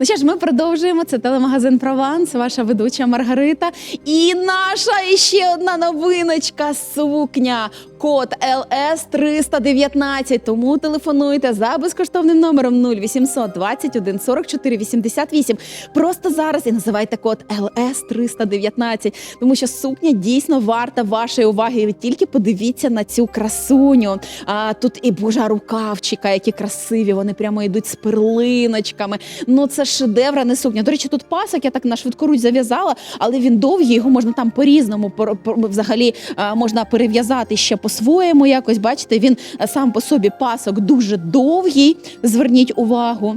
Ну що ж, ми продовжуємо. Це телемагазин Прованс, ваша ведуча Маргарита. І наша іще одна новиночка сукня. Код ЛС 319. Тому телефонуйте за безкоштовним номером 0800 21 44 88. Просто зараз і називайте код ЛС 319, тому що сукня дійсно варта вашої уваги. Ви тільки подивіться на цю красуню. А тут і божа рукавчика, які красиві. Вони прямо йдуть з перлиночками. Ну це шедевр, а не сукня. До речі, тут пасок я так на швидкоруч зав'язала, але він довгий. Його можна там по-різному пор- пор- взагалі можна перев'язати ще по-своєму. Якось бачите, він сам по собі пасок дуже довгий. Зверніть увагу.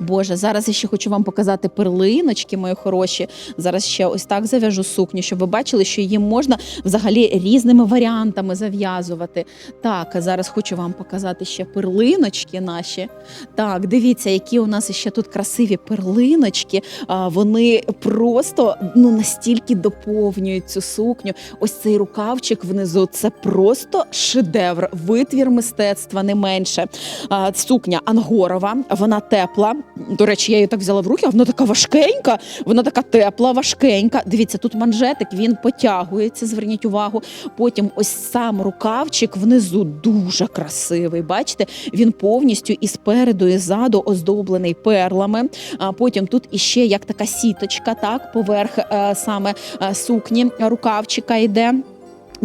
Боже, зараз я ще хочу вам показати перлиночки, мої хороші. Зараз ще ось так зав'яжу сукню, щоб ви бачили, що її можна взагалі різними варіантами зав'язувати. Так, зараз хочу вам показати ще перлиночки наші. Так, дивіться, які у нас ще тут красиві перлиночки. Вони просто ну настільки доповнюють цю сукню. Ось цей рукавчик внизу. Це просто шедевр, витвір мистецтва не менше. Сукня ангорова, вона тепла. До речі, я її так взяла в руки, а вона така важкенька, вона така тепла, важкенька. Дивіться, тут манжетик він потягується. Зверніть увагу. Потім ось сам рукавчик внизу дуже красивий. Бачите, він повністю і спереду, і ззаду оздоблений перлами. А потім тут іще як така сіточка, так, поверх е, саме е, сукні рукавчика йде.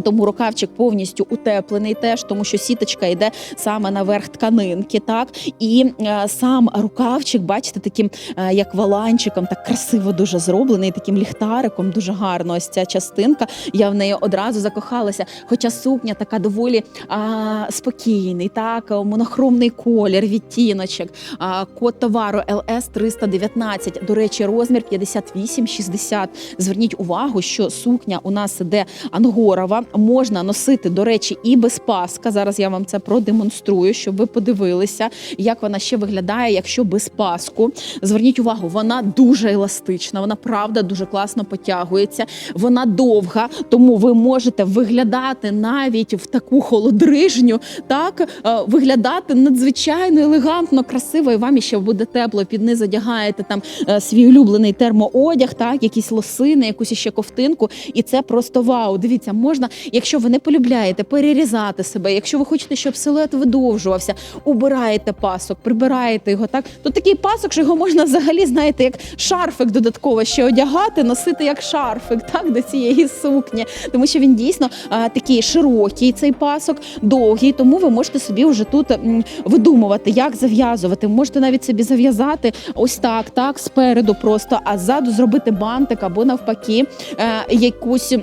Тому рукавчик повністю утеплений теж, тому що сіточка йде саме наверх тканинки, так і е, сам рукавчик, бачите, таким е, як валанчиком, так красиво дуже зроблений, таким ліхтариком, дуже гарно. Ось ця частинка. Я в неї одразу закохалася. Хоча сукня така доволі а, спокійний, так монохромний колір, відтіночок. А, код товару ЛС 319. До речі, розмір 58-60. Зверніть увагу, що сукня у нас іде ангорова. Можна носити, до речі, і без паска. Зараз я вам це продемонструю, щоб ви подивилися, як вона ще виглядає, якщо без паску. Зверніть увагу, вона дуже еластична, вона правда дуже класно потягується. Вона довга, тому ви можете виглядати навіть в таку холодрижню, так е, виглядати надзвичайно елегантно, красиво, і вам ще буде тепло. Під низ одягаєте там е, свій улюблений термоодяг, так якісь лосини, якусь ще ковтинку, і це просто вау. Дивіться, можна, якщо ви не полюбляєте, перерізати себе. Якщо ви хочете, щоб силует видовжувався, убираєте пасок, прибираєте його. Так тут такий пасок, що його можна взагалі, знаєте, як шарфик додатково ще одягати, носити як шарфик, так до цієї сукні, тому що він дійсно а, такий широкий, цей пасок, довгий. Тому ви можете собі вже тут м, видумувати, як зав'язувати. Можете навіть собі зав'язати ось так, так спереду просто, а ззаду зробити бантик або навпаки е, якусь.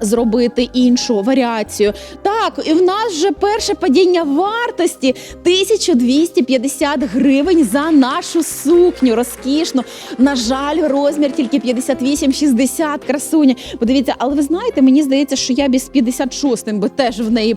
Зробити іншу варіацію. Так, і в нас вже перше падіння вартості 1250 гривень за нашу сукню. Розкішно. На жаль, розмір тільки 58-60 красуня. Подивіться, але ви знаєте, мені здається, що я б з 56-м би теж в неї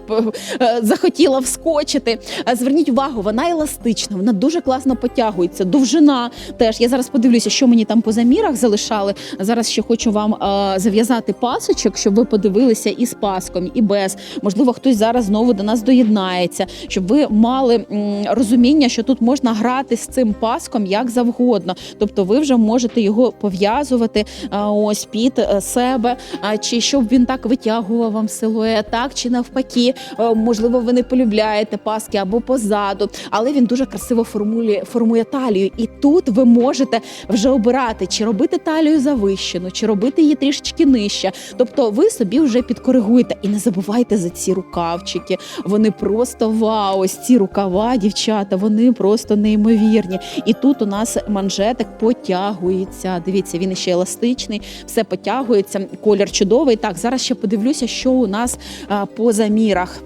е, захотіла вскочити. Е, Зверніть увагу, вона еластична, вона дуже класно потягується. Довжина теж. Я зараз подивлюся, що мені там по замірах залишали. Зараз ще хочу вам е, зав'язати пасочок, щоб ви подивилися і з паском, і без. Можливо, хтось зараз знову до нас доєднається, щоб ви мали розуміння, що тут можна грати з цим паском як завгодно. Тобто, ви вже можете його пов'язувати ось під е, себе, чи щоб він так витягував вам силует, так чи навпаки, Е, можливо, ви не полюбляєте паски або позаду, але він дуже красиво формує, формує талію. І тут ви можете вже обирати, чи робити талію завищену, чи робити її трішечки нижче. Тобто, ви собі вже підкоригуєте. І не забувайте за ці рукавчики. Вони просто вау! Ось ці рукава, дівчата, вони просто неймовірні. І тут у нас манжетик потягується. Дивіться, він ще еластичний, все потягується. Колір чудовий. Так, зараз ще подивлюся, що у нас по замірах.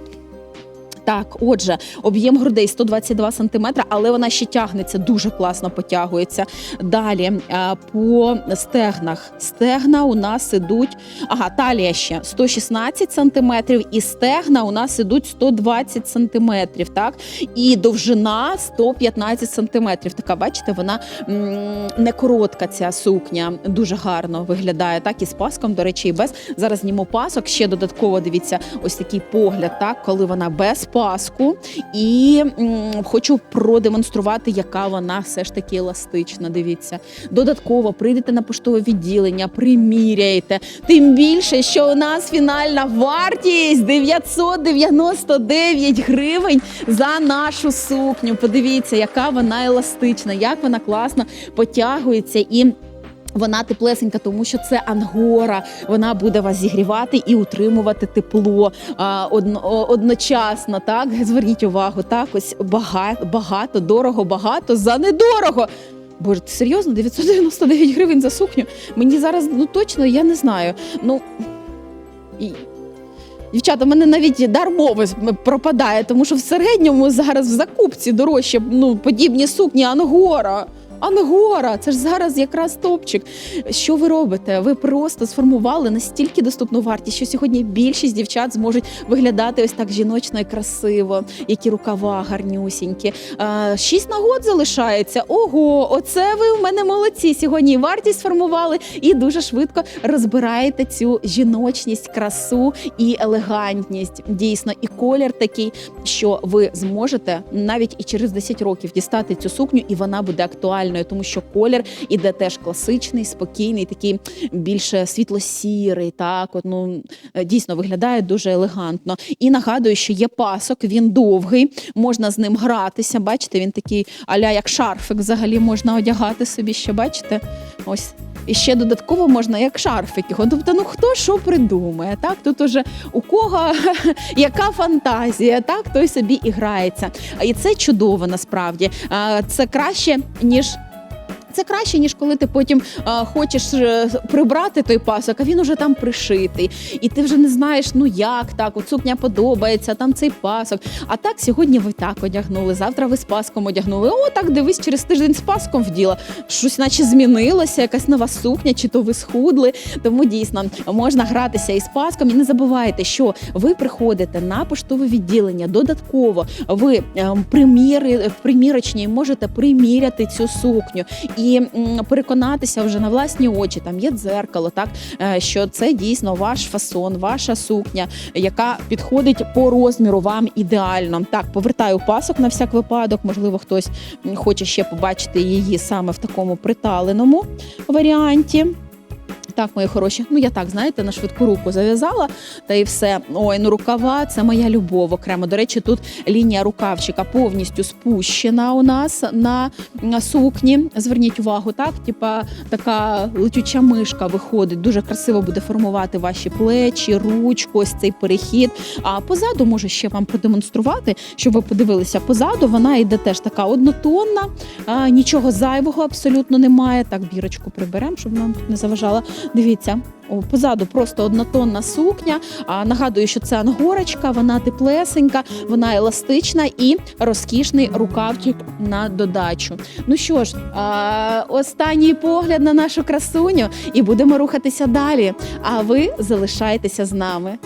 Так, отже, об'єм грудей 122 см, але вона ще тягнеться, дуже класно потягується. Далі по стегнах. Стегна у нас ідуть. Ага, талія ще 116 см, і стегна у нас ідуть 120 см, так? І довжина 115 см. Така, бачите, вона не коротка ця сукня, дуже гарно виглядає. Так, і з паском, до речі, і без. Зараз зніму пасок. Ще додатково дивіться, ось такий погляд, так, коли вона без паску і м, хочу продемонструвати, яка вона все ж таки еластична. Дивіться, додатково прийдете на поштове відділення, приміряєте. Тим більше, що у нас фінальна вартість 999 гривень за нашу сукню. Подивіться, яка вона еластична, як вона класно потягується і. Вона теплесенька, тому що це ангора. Вона буде вас зігрівати і утримувати тепло одночасно. Так зверніть увагу, так ось багато, багато, дорого, багато за недорого. Боже, серйозно? 999 гривень за сукню. Мені зараз ну точно я не знаю. Ну і. Дівчата, в мене навіть дар пропадає, тому що в середньому зараз в закупці дорожче ну, подібні сукні Ангора. Ангора, це ж зараз якраз топчик. Що ви робите? Ви просто сформували настільки доступну вартість, що сьогодні більшість дівчат зможуть виглядати ось так жіночно і красиво, які рукава гарнюсінькі. А, Шість нагод залишається. Ого, оце ви в мене молодці. Сьогодні вартість сформували і дуже швидко розбираєте цю жіночність, красу і елегантність. Дійсно, і колір такий, що ви зможете навіть і через 10 років дістати цю сукню, і вона буде актуальною, тому що колір іде теж класичний, спокійний, такий більше світло-сірий. Так, от, ну е, дійсно виглядає дуже елегантно. І нагадую, що є пасок, він довгий, можна з ним гратися. Бачите, він такий аля як шарфик. Взагалі можна одягати собі ще. Бачите, ось. І ще додатково можна як шарфик його. Тобто, ну хто що придумає? Так, тут уже у кого яка фантазія, так той собі і грається. І це чудово насправді. Це краще ніж. Це краще, ніж коли ти потім а, хочеш е, прибрати той пасок, а він уже там пришитий. І ти вже не знаєш, ну як так, от сукня подобається, там цей пасок. А так сьогодні ви так одягнули, завтра ви з паском одягнули. О, так дивись, через тиждень з паском вділа. Щось наче змінилося, якась нова сукня, чи то ви схудли. Тому дійсно можна гратися із паском. І не забувайте, що ви приходите на поштове відділення додатково. Ви ем, приміри в примірочній можете приміряти цю сукню і м, переконатися вже на власні очі. Там є дзеркало, так е, що це дійсно ваш фасон, ваша сукня, яка підходить по розміру вам ідеально. Так, повертаю пасок на всяк випадок. Можливо, хтось хоче ще побачити її саме в такому приталеному варіанті. Так, мої хороші. Ну я так знаєте, на швидку руку зав'язала та і все. Ой, ну рукава це моя любов окремо. До речі, тут лінія рукавчика повністю спущена у нас на, сукні. Зверніть увагу, так, типа така летюча мишка виходить. Дуже красиво буде формувати ваші плечі, ручку, ось цей перехід. А позаду можу ще вам продемонструвати, щоб ви подивилися. Позаду вона йде теж така однотонна, нічого зайвого абсолютно немає. Так, бірочку приберемо, щоб нам не заважала. Дивіться, позаду просто однотонна сукня. А, нагадую, що це ангорочка, вона теплесенька, вона еластична і розкішний рукавчик на додачу. Ну що ж, а, останній погляд на нашу красуню, і будемо рухатися далі. А ви залишайтеся з нами.